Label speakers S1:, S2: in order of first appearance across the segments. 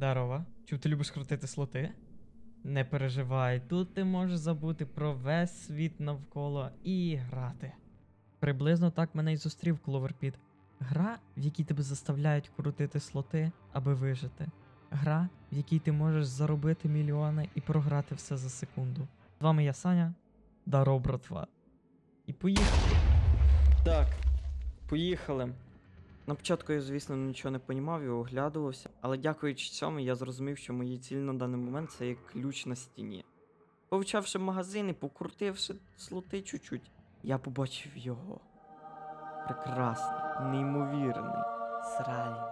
S1: Дарова. Чув, ти любиш крутити слоти? Не переживай, тут ти можеш забути про весь світ навколо і грати. Приблизно так мене й зустрів Кловерпіт. Гра, в якій тебе заставляють крутити слоти, аби вижити. Гра, в якій ти можеш заробити мільйони і програти все за секунду. З вами я Саня, Даро, братва. І поїхали. Так, поїхали. На початку я, звісно, нічого не понімав і оглядувався, але дякуючи цьому, я зрозумів, що моїй цілі на даний момент це є ключ на стіні. Повчавши магазини, покрутивши слоти чуть-чуть, я побачив його. Прекрасний, неймовірний, сральний.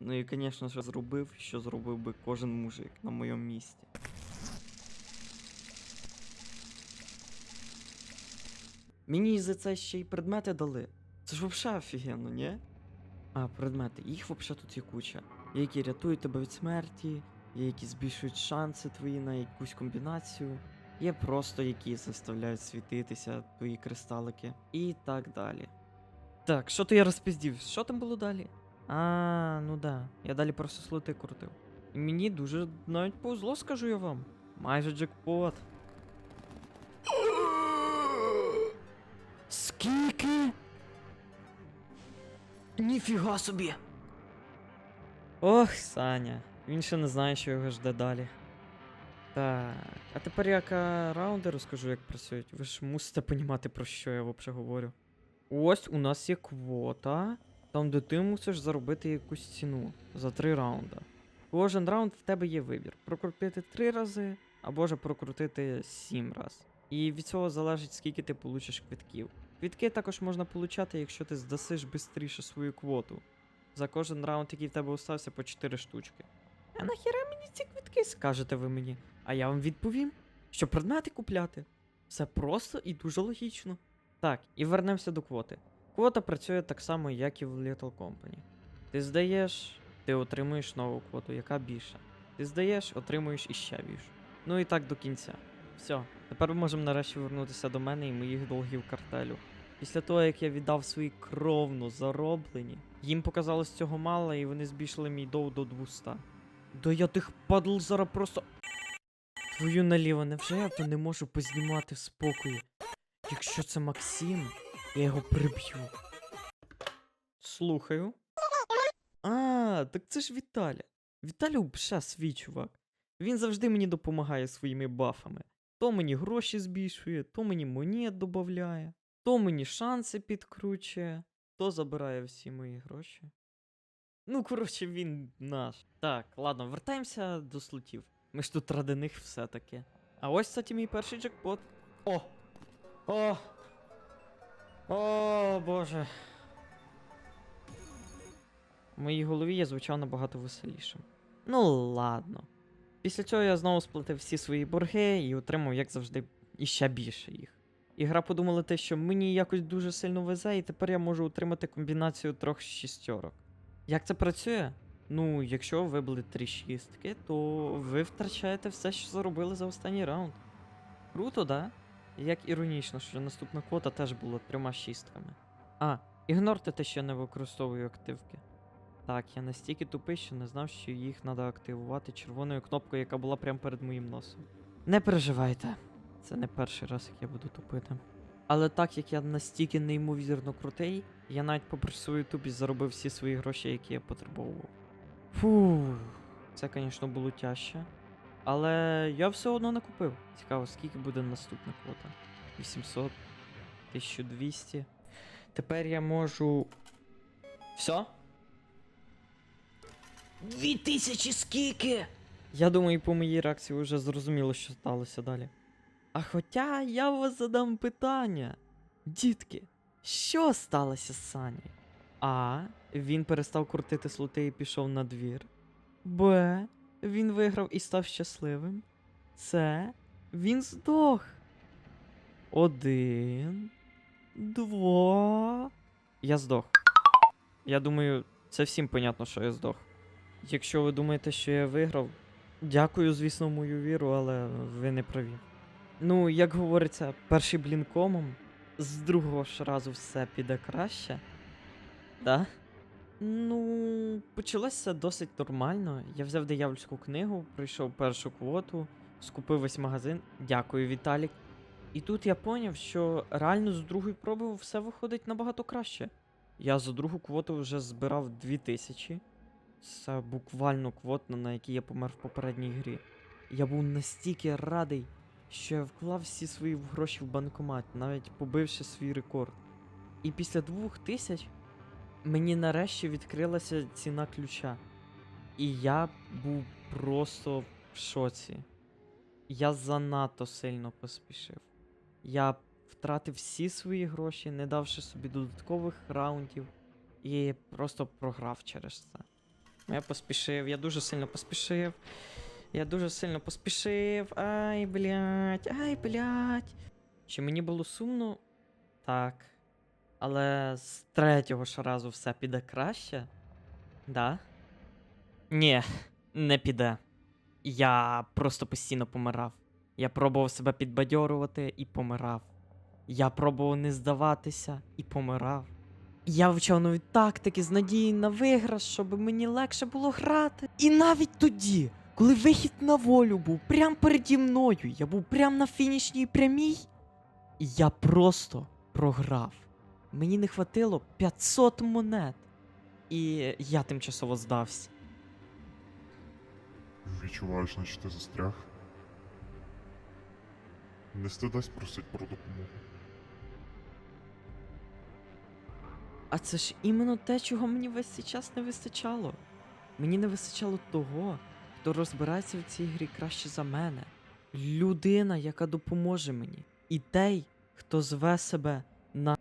S1: Ну і, звісно ж, зробив, що зробив би кожен мужик на моєму місці. Мені за це ще й предмети дали. Це ж взагалі офігенно, ні? А, предмети. Їх взагалі тут є куча. Є, які рятують тебе від смерті, є, які збільшують шанси твої на якусь комбінацію, є просто які заставляють світитися твої кристалики і так далі. Так, що то я розпіздів? Що там було далі? А, ну да. Я далі просто слоти крутив. І мені дуже навіть повезло, скажу я вам. Майже джекпот. Скільки? Ніфіга собі. Ох, Саня. Він ще не знає, що його жде далі. Так, а тепер я раунди розкажу, як працюють. Ви ж мусите понімати, про що я взагалі говорю. Ось у нас є квота, там де ти мусиш заробити якусь ціну за три раунда. Кожен раунд в тебе є вибір: прокрутити три рази або ж прокрутити сім раз. І від цього залежить, скільки ти получиш квитків. Квітки також можна получати, якщо ти здасиш швидше свою квоту. За кожен раунд, який в тебе остався, по 4 штучки. А нахіра мені ці квітки, скажете ви мені? А я вам відповім, що предмети купляти. Все просто і дуже логічно. Так, і вернемося до квоти. Квота працює так само, як і в Little Company. Ти здаєш, ти отримуєш нову квоту, яка більша. Ти здаєш, отримуєш іще більшу. Ну і так до кінця. Все, тепер ми можемо нарешті вернутися до мене і моїх долгів картелю. Після того, як я віддав свої кровно зароблені, їм показалось цього мало, і вони збільшили мій долг до 200. Да я тих падл зараз просто. Твою наліво, невже я то не можу познімати в спокої? Якщо це Максим, я його приб'ю. Слухаю. А, так це ж Віталя. Віталя взагалі свій чувак. Він завжди мені допомагає своїми бафами. То мені гроші збільшує, то мені монет додає, то мені шанси підкручує, то забирає всі мої гроші. Ну, коротше, він наш. Так, ладно, вертаємося до слотів. Ми ж тут ради них все-таки. А ось, кстати, мій перший джекпот. О! О! О, боже. В моїй голові я звучав набагато веселішим. Ну, ладно. Після цього я знову сплатив всі свої борги і отримав, як завжди, іще більше їх. І гра подумала те, що мені якось дуже сильно везе, і тепер я можу отримати комбінацію трьох шістьорок. Як це працює? Ну, якщо ви були три шістки, то ви втрачаєте все, що заробили за останній раунд. Круто, да? Як іронічно, що наступна квота теж була трьома шістками. А, ігнорте те, що я не використовую активки. Так, я настільки тупий, що не знав, що їх треба активувати червоною кнопкою, яка була прямо перед моїм носом. Не переживайте, це не перший раз, як я буду тупити. Але так як я настільки неймовірно крутий, я навіть попри свою тупість заробив всі свої гроші, які я потребував. Фу, це, звісно, було тяжче. Але я все одно накупив. Цікаво, скільки буде наступна квота? 800, 1200. Тепер я можу. Все? 2000 скільки? Я думаю, по моїй реакції вже зрозуміло, що сталося далі. А хоча я вас задам питання. Дітки, що сталося з Сані? А. Він перестав крутити слоти і пішов на двір. Б. Він виграв і став щасливим. С. Він здох. Один. Два. Я здох. Я думаю, це всім понятно, що я здох. Якщо ви думаєте, що я виграв, дякую, звісно, мою віру, але ви не праві. Ну, як говориться, перший блін комом, з другого ж разу все піде краще. Да? Ну, почалося досить нормально. Я взяв диявольську книгу, пройшов першу квоту, скупив весь магазин. Дякую, Віталік. І тут я поняв, що реально з другої проби все виходить набагато краще. Я за другу квоту вже збирав 2000. Це буквально квотна, на якій я помер в попередній грі. Я був настільки радий, що я вклав всі свої гроші в банкомат, навіть побивши свій рекорд. І після двох тисяч мені нарешті відкрилася ціна ключа. І я був просто в шоці. Я занадто сильно поспішив. Я втратив всі свої гроші, не давши собі додаткових раундів, і просто програв через це. Я поспішив, я дуже сильно поспішив. Я дуже сильно поспішив. Ай, блядь, ай, блядь. Чи мені було сумно? Так. Але з третього ж разу все піде краще? Да? Ні, не піде. Я просто постійно помирав. Я пробував себе підбадьорувати і помирав. Я пробував не здаватися і помирав. Я вивчав нові тактики з надією на виграш, щоб мені легше було грати. І навіть тоді, коли вихід на волю був прямо переді мною, я був прямо на фінішній прямій, я просто програв. Мені не хватило 500 монет. І я тимчасово здався.
S2: Відчуваєш, наче ти застряг. Не стидась просить про допомогу.
S1: А це ж іменно те, чого мені весь цей час не вистачало. Мені не вистачало того, хто розбирається в цій грі краще за мене. Людина, яка допоможе мені. І той, хто зве себе на.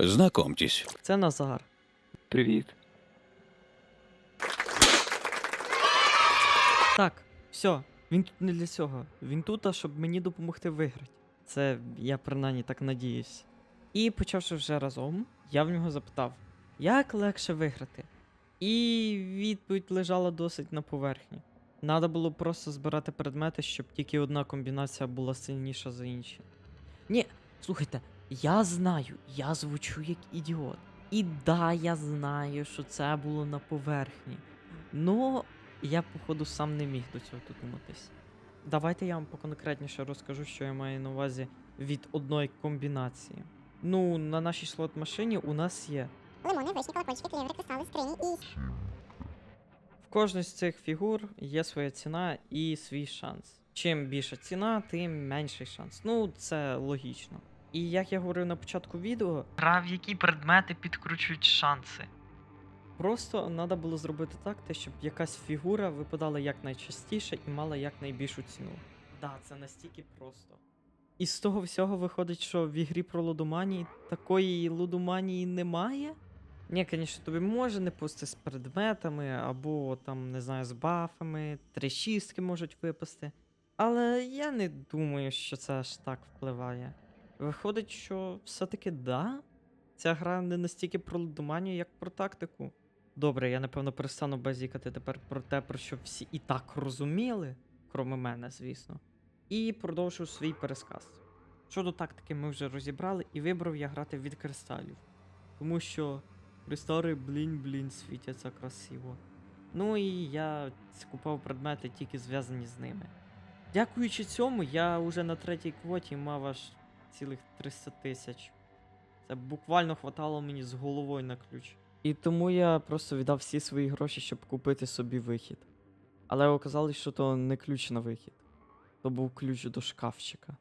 S3: Знакомьтесь,
S1: Це Назар.
S4: Привіт.
S1: Так, все, він тут не для цього. Він тут, а щоб мені допомогти виграти. Це я принаймні так надіюсь. І почавши вже разом, я в нього запитав, як легше виграти? І відповідь лежала досить на поверхні. Надо було просто збирати предмети, щоб тільки одна комбінація була сильніша за інші. Ні, слухайте, я знаю, я звучу як ідіот. І да, я знаю, що це було на поверхні. Ну, я, походу, сам не міг до цього додуматись. Давайте я вам поконкретніше розкажу, що я маю на увазі від одної комбінації. Ну, на нашій слот-машині у нас є.
S5: Лимони, вишні, колокольчики, клівери, кристали, скрині і
S1: В кожній з цих фігур є своя ціна і свій шанс. Чим більша ціна, тим менший шанс. Ну, це логічно. І як я говорив на початку відео, гра, в які предмети підкручують шанси. Просто треба було зробити так, те, щоб якась фігура випадала якнайчастіше і мала якнайбільшу ціну. Да, це настільки просто. І з того всього виходить, що в ігрі про лудоманії такої лудоманії немає. Ні, звісно, тобі може не пусти з предметами, або там, не знаю, з бафами, три шістки можуть випасти. Але я не думаю, що це аж так впливає. Виходить, що все-таки да, ця гра не настільки про лудоманію, як про тактику. Добре, я напевно перестану базікати тепер про те, про що всі і так розуміли, кроме мене, звісно. І продовжу свій пересказ. Щодо тактики, ми вже розібрали, і вибрав я грати від кристалів. Тому що кристали блін-блін світяться красиво. Ну і я скупав предмети тільки зв'язані з ними. Дякуючи цьому, я уже на третій квоті мав аж цілих 300 тисяч. Це буквально хватало мені з головою на ключ. І тому я просто віддав всі свої гроші, щоб купити собі вихід. Але оказалось, що то не ключ на вихід, то був ключ до шкафчика.